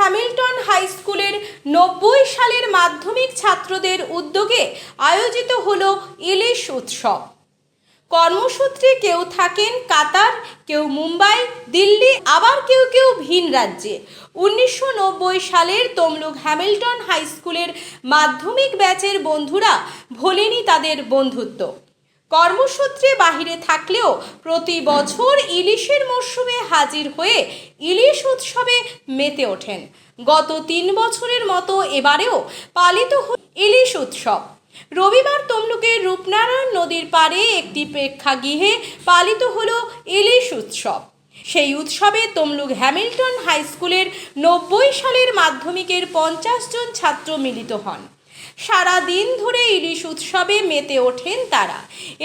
Hamilton high স্কুলের নব্বই সালের মাধ্যমিক ছাত্রদের উদ্যোগে আয়োজিত হল ইলিশ উৎসব। কর্মসূত্রে কেউ থাকেন কাতার, কেউ মুম্বাই, দিল্লি, আবার কেউ কেউ ভিন রাজ্যে। উনিশশো নব্বই সালের তমলুক হ্যামিল্টন হাই স্কুলের মাধ্যমিক ব্যাচের বন্ধুরা ভোলেনি তাদের বন্ধুত্ব। কর্মসূত্রে বাহিরে থাকলেও প্রতি বছর ইলিশের মরশুমে হাজির হয়ে ইলিশ উৎসবে মেতে ওঠেন। গত তিন বছরের মতো এবারেও পালিত ইলিশ উৎসব। রবিবার তমলুকের রূপনারায়ণ নদীর পাড়ে একটি প্রেক্ষাগৃহে পালিত হলো ইলিশ উৎসব। সেই উৎসবে তমলুক হ্যামিল্টন হাই স্কুলের নব্বই সালের মাধ্যমিকের পঞ্চাশ জন ছাত্র মিলিত হন। সারা দিন ধরে ইলিশ উৎসবে মেতে ওঠেন তারা।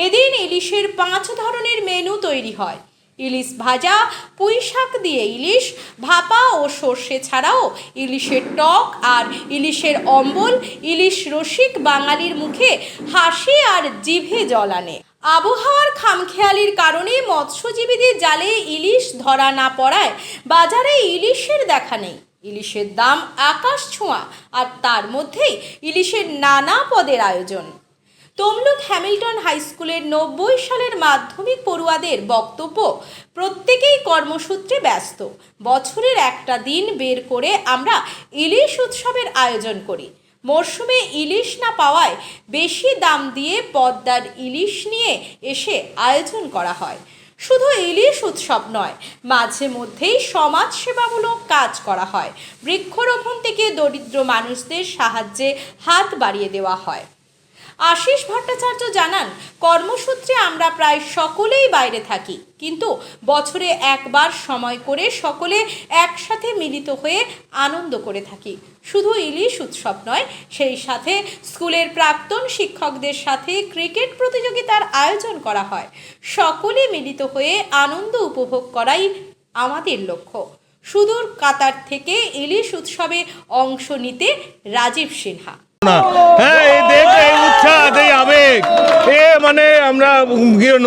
এদিন ইলিশের পাঁচ ধরনের মেনু তৈরি হয়। ইলিশ ভাজা, পুঁই শাক দিয়ে ইলিশ, ভাপা ও সর্ষে ছাড়াও ইলিশের টক আর ইলিশের অম্বল, ইলিশ রসিক বাঙালির মুখে হাসি আর জিভে জল আনে। আবহাওয়ার খামখেয়ালির কারণে মৎস্যজীবীদের জালে ইলিশ ধরা না পড়ায় বাজারে ইলিশের দেখা নেই। ইলিশের দাম আকাশ ছোঁয়া আর তার মধ্যেই ইলিশের নানা পদের আয়োজন। তমলুক হ্যামিল্টন হাই স্কুলের নব্বই সালের মাধ্যমিক পড়ুয়াদের বক্তব্য, প্রত্যেকেই কর্মসূত্রে ব্যস্ত। বছরের একটা দিন বের করে আমরা ইলিশ উৎসবের আয়োজন করি। মরশুমে ইলিশ না পাওয়ায় বেশি দাম দিয়ে পদ্মার ইলিশ নিয়ে এসে আয়োজন করা হয়। শুধু ইলিশ উৎসব নয়, মাঝে মধ্যেই সমাজ সেবামূলক কাজ করা হয়। বৃক্ষরোপণ থেকে দরিদ্র মানুষদের সাহায্যে হাত বাড়িয়ে দেওয়া হয়। আশিস ভট্টাচার্য জানান কর্মসূত্রে আমরা প্রায় সকলেই বাইরে থাকি। কিন্তু বছরে একবার সময় করে সকলে একসাথে মিলিত হয়ে আনন্দ করে থাকি। শুধু ইলিশ উৎসব নয় সেই সাথে স্কুলের প্রাক্তন শিক্ষকদের সাথে ক্রিকেট প্রতিযোগিতার আয়োজন করা হয়। সকলে মিলিত হয়ে আনন্দ উপভোগ করাই আমাদের লক্ষ্য। সুদূর কাতার থেকে ইলিশ উৎসবে অংশ নিতে রাজীব সিনহা। হ্যাঁ আবেগ এ মানে আমরা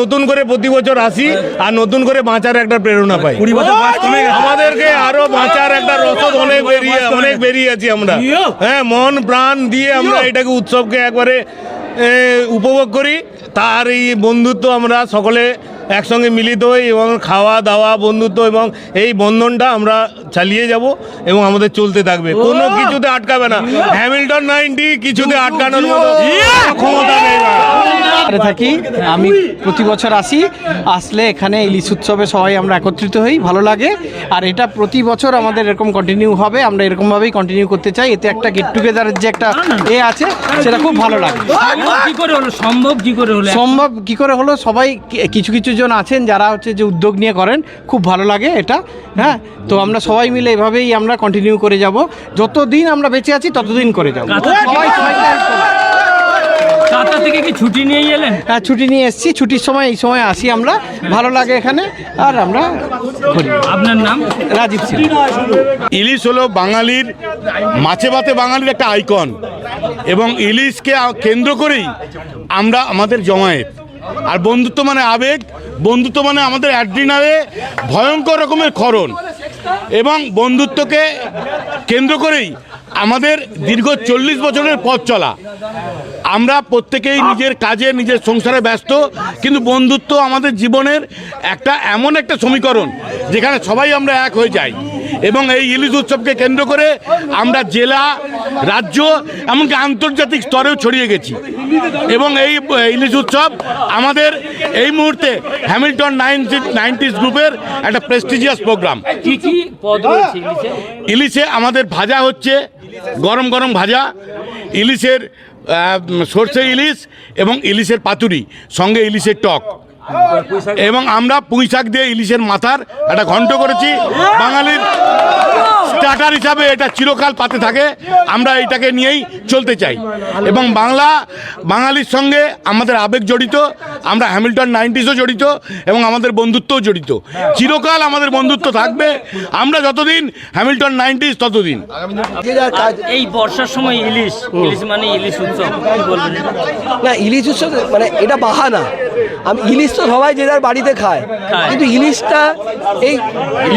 নতুন করে প্রতি বছর আসি আর নতুন করে বাঁচার একটা প্রেরণা পাই। আমাদেরকে আরও বাঁচার একটা রসদ অনেক বেরিয়ে অনেক বেরিয়ে আছি আমরা। হ্যাঁ মন প্রাণ দিয়ে আমরা এটাকে উৎসবকে একবারে উপভোগ করি। তার এই বন্ধুত্ব আমরা সকলে একসঙ্গে মিলিত হই এবং খাওয়া দাওয়া বন্ধুত্ব এবং এই বন্ধনটা আমরা চালিয়ে যাব এবং আমাদের চলতে থাকবে। কোনো কিছুতে আটকাবে না। হ্যামিল্টন নাইনটি কিছুতে আটকানোর মতো ক্ষমতা নেই থাকি আমি প্রতি বছর আসি আসলে এখানে ইলিশ উৎসবে সবাই আমরা একত্রিত হই ভালো লাগে। আর এটা প্রতি বছর আমাদের এরকম কন্টিনিউ হবে আমরা এরকমভাবেই কন্টিনিউ করতে চাই। এতে একটা গেট টুগেদারের যে একটা এ আছে সেটা খুব ভালো লাগে। সম্ভব কি করে হলো? সম্ভব কি করে হলো? সম্ভব কি করে হলো সবাই কিছু কিছু জন আছেন যারা হচ্ছে যে উদ্যোগ নিয়ে করেন খুব ভালো লাগে এটা হ্যাঁ? তো আমরা সবাই মিলে এভাবেই আমরা কন্টিনিউ করে যাব। যতদিন আমরা বেঁচে আছি ততদিন করে যাব। সবাই সবাইকে কাতার থেকে কি ছুটি নিয়ে এলেন? হ্যাঁ ছুটি নিয়ে এসেছি। ছুটির সময় এই সময় আসি আমরা। ভালো লাগে এখানে আর আমরা করি আপনার নাম? রাজীব সিং। ইলিশ হলো বাঙালির মাছে ভাতে বাঙালির একটা আইকন। এবং ইলিশকে কেন্দ্র করেই আমরা আমাদের জমায়েত। আর বন্ধুত্ব মানে আবেগ বন্ধুত্ব মানে আমাদের অ্যাড্রিনালে ভয়ঙ্কর রকমের খরণ এবং বন্ধুত্বকে কেন্দ্র করেই আমাদের দীর্ঘ চল্লিশ বছরের পথ চলা। আমরা প্রত্যেকেই নিজের কাজে, নিজের সংসারে ব্যস্ত, কিন্তু বন্ধুত্ব আমাদের জীবনের একটা এমন একটা সমীকরণ, যেখানে সবাই আমরা এক হয়ে যাই। এবং এই ইলিশ উৎসবকে কেন্দ্র করে আমরা জেলা রাজ্য এমনকি আন্তর্জাতিক স্তরেও ছড়িয়ে গেছি। এবং এই ইলিশ উৎসব আমাদের এই মুহূর্তে হ্যামিল্টন নাইনটি নাইনটিস গ্রুপের একটা প্রেস্টিজিয়াস প্রোগ্রাম কি কি ইলিশে? আমাদের ভাজা হচ্ছে গরম গরম ভাজা ইলিশের সর্ষে ইলিশ এবং ইলিশের পাতুরি সঙ্গে ইলিশের টক। এবং আমরা পুঁই শাক দিয়ে ইলিশের মাথার একটা ঘন্ট করেছি। বাঙালির স্টার্টার হিসাবে এটা চিরকাল পাতে থাকে। আমরা এটাকে নিয়েই চলতে চাই। এবং বাংলা বাঙালির সঙ্গে আমাদের আবেগ জড়িত আমরা হ্যামিল্টন নাইনটিসও জড়িত এবং আমাদের বন্ধুত্বও জড়িত। চিরকাল আমাদের বন্ধুত্ব থাকবে। আমরা যতদিন হ্যামিল্টন নাইনটিস ততদিন। এই বর্ষার সময় ইলিশ ইলিশ মানে ইলিশ উৎসব? না ইলিশ উৎসব মানে এটা বাহানা। আমি ইলিশ তো সবাই যে যার বাড়িতে খায়। কিন্তু ইলিশটা এই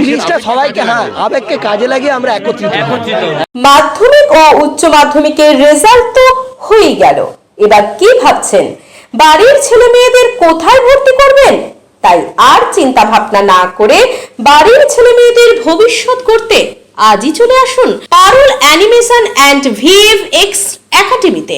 ইলিশটা সবাইকে হ্যাঁ আবেগকে কাজে লাগিয়ে আমরা একত্রিত। একত্রিত। মাধ্যমিক ও উচ্চ মাধ্যমিকের রেজাল্ট তো হয়ে গেল। এবার কি ভাবছেন? বাড়ির ছেলে মেয়েদের কোথায় ভর্তি করবেন? তাই আর চিন্তা ভাবনা না করে বাড়ির ছেলে মেয়েদের ভবিষ্যৎ করতে আজই চলে আসুন পারুল অ্যানিমেশন অ্যান্ড ভিএফএক্স একাডেমিতে।